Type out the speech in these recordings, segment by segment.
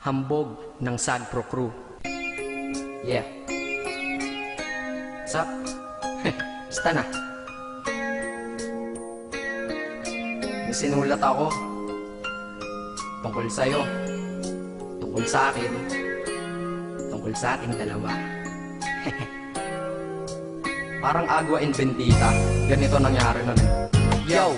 Hambog ng Sagpro Crew. Yeah. What's up? Basta na. Sinulat ako. Tungkol sa'yo. Tungkol sa akin. Tungkol sa ating dalawa. Parang agwa and bendita. Ganito nangyari nun. Yo,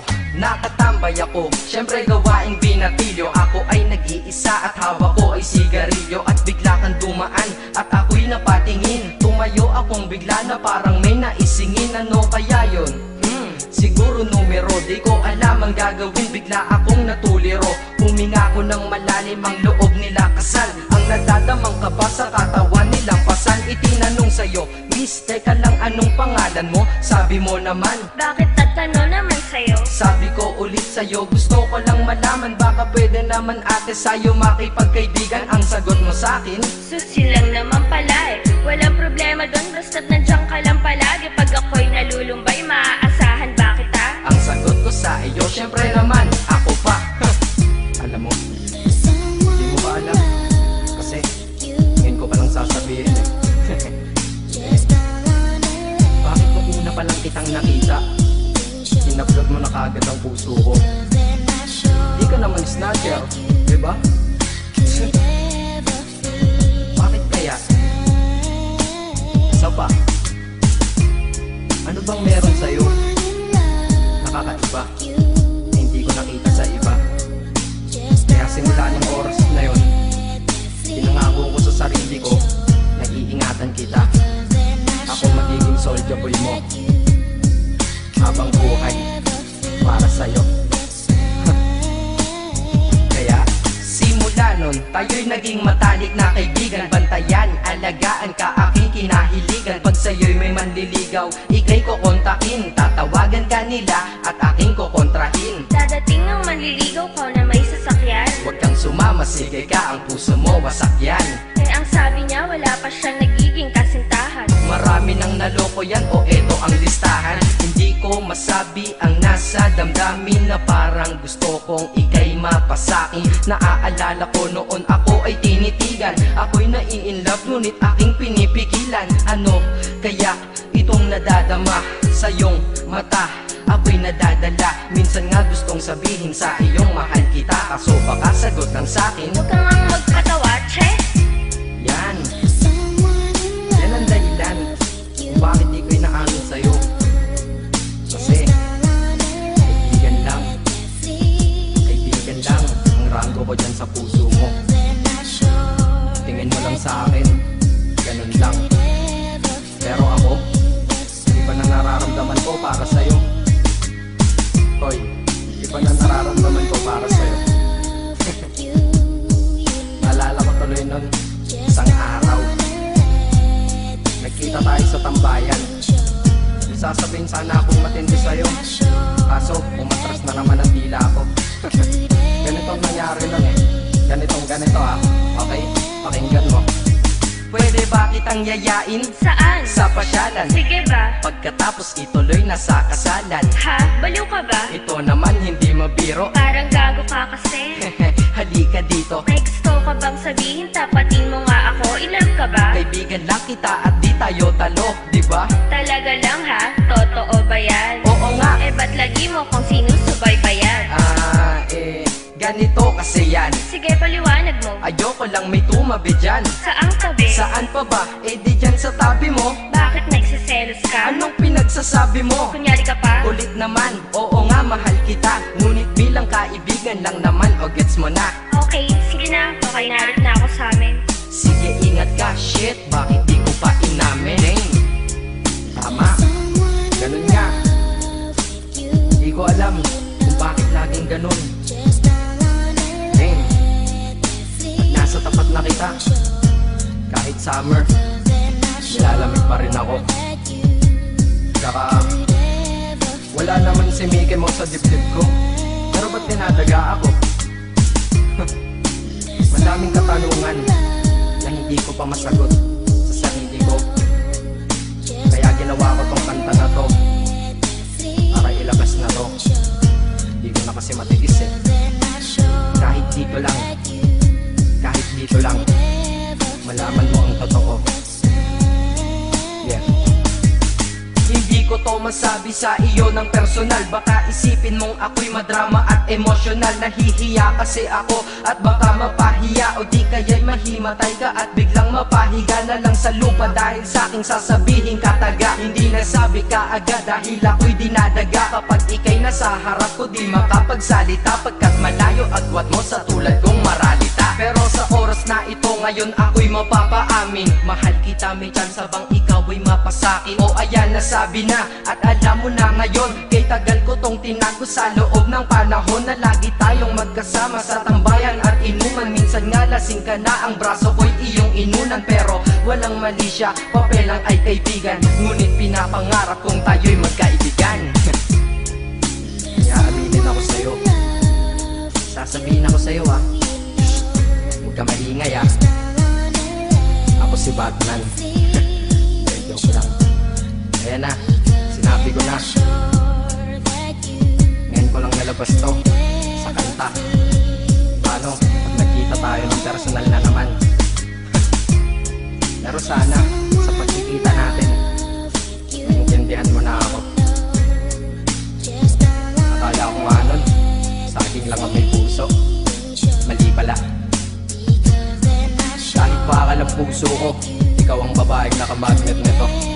nakatambay ako. Siyempre gawaing binatilyo. Ako ay nag-iisa at hawak ko ay sigarilyo. At bigla kang dumaan at ako'y napatingin. Tumayo akong bigla na parang may naisingin. Ano kaya yon? Hmm, siguro numero. Di ko alam ang gagawin. Bigla akong natuliro. Huminga ko ng malalim ang loob nila. Kasal Ang nadadamang kaba sa katawan nilang pasan Itinanong sa'yo Miss, teka lang anong pangalan mo? Sabi mo naman Bakit tatanong naman sa'yo? sabi ko ulit sa'yo Gusto ko lang malaman Baka pwede naman ate sa'yo Makipagkaibigan. Ang sagot mo sa'kin Susi lang naman pala eh. Walang problema doon basta't nandiyan ka lang palagi kagad ang nun Tayo'y naging matalik na kaibigan. Bantayan, alagaan ka aking kinahiligan. Pag sa'yo'y may manliligaw Ika'y kukontakin. Tatawagan ka nila at aking kukontrahin. Dadating ng manliligaw ko na may sasakyan. Huwag kang sumama, sige ka Ang puso mo wasak yan Eh ang sabi niya wala pa siyang nagiging kasintahan. Marami nang naloko yan o eto ang listahan ko masabi. Ang nasa damdamin Na parang gusto kong ikay mapasakin Naaalala ko noon ako ay tinitigan. Ako'y nai-inlove ngunit aking pinipigilan. Ano kaya itong nadadama sa iyong mata? Ako'y nadadala. Minsan nga gustong sabihin sa iyong mahal kita. Kaso baka sagot lang sa'kin Huwag kang ang magpatawa, che. Yan. Yan ang dahilan Kung bakit Isang araw. Nagkita tayo sa tambayan. Sasabihin sana akong matindi sa'yo. Kaso umatras na naman ang dila ko. Ganito ang nangyari lang eh. Ganitong ganito ah. Okay, pakinggan mo. Pwede ba kitang yayain? Saan? sa pasyalan? Sige ba? Pagkatapos ituloy na sa kasalan. Ha? Baliw ka ba? Ito naman hindi mabiro. Parang gago ka kasi. Halika dito tayo talo, di ba? Talaga lang ha? Totoo ba yan? Oo nga, Eh ba't lagi mo kung sinusubaybayan? Ah, eh, ganito kasi yan Sige paliwanag mo Ayoko lang may tumabi dyan Saang tabi? Saan pa ba? Eh di dyan sa tabi mo Bakit nagsiselos ka? Anong pinagsasabi mo? Kunyari ka pa? Ulit naman, oo nga mahal kita Ngunit bilang kaibigan lang naman o gets mo na Okay, sige na. Okay, narit na ako sa amin. Sige ingat ka, shit, bakit pa inamin? Tama, ganun nga. Di ko alam kung bakit laging ganun. Dang. Nasa tapat na kita. Kahit summer Nilalamig pa rin ako. Tsaka Wala naman si Mickey mo sa dibdib ko. Pero ba't dinadaga ako? Madaming katanungan Na hindi ko pa masagot to masabi sa iyo ng personal. Baka isipin mong ako'y madrama at emosyonal. Nahihiya kasi ako at baka mapahiya. O di kaya'y mahimatay ka at biglang mapahiga na lang sa lupa. Dahil sa aking sasabihin kataga Hindi nasabi ka agad dahil ako'y dinadaga. Kapag ikay nasa harap ko di makapagsalita. Pagkat malayo agwat mo sa tulad kong ngayon ako'y mapapaamin. Mahal kita may chance bang ikaw ay mapasakin? O ayan nasabi na. At alam mo na ngayon Kay tagal ko tong tinago sa loob ng panahon Na lagi tayong magkasama sa tambayan at inuman. Minsan nga lasing ka na ang braso ko'y iyong inunan. Pero walang mali siya, papel lang ay kaibigan. Ngunit pinapangarap kong tayo'y magkaibigan. Kaya aminin ako sa'yo. Sasabihin ako sa'yo ah Huwag ka maingay ah si Batman. Joke lang. Ayan na, sinabi ko na. Ngayon ko lang nalabas to Sa kanta. Paano, pag nagkita tayo ng personal na naman. Pero sana, sa pagkikita natin puso ko. Ikaw ang babaeng nakamagnet nito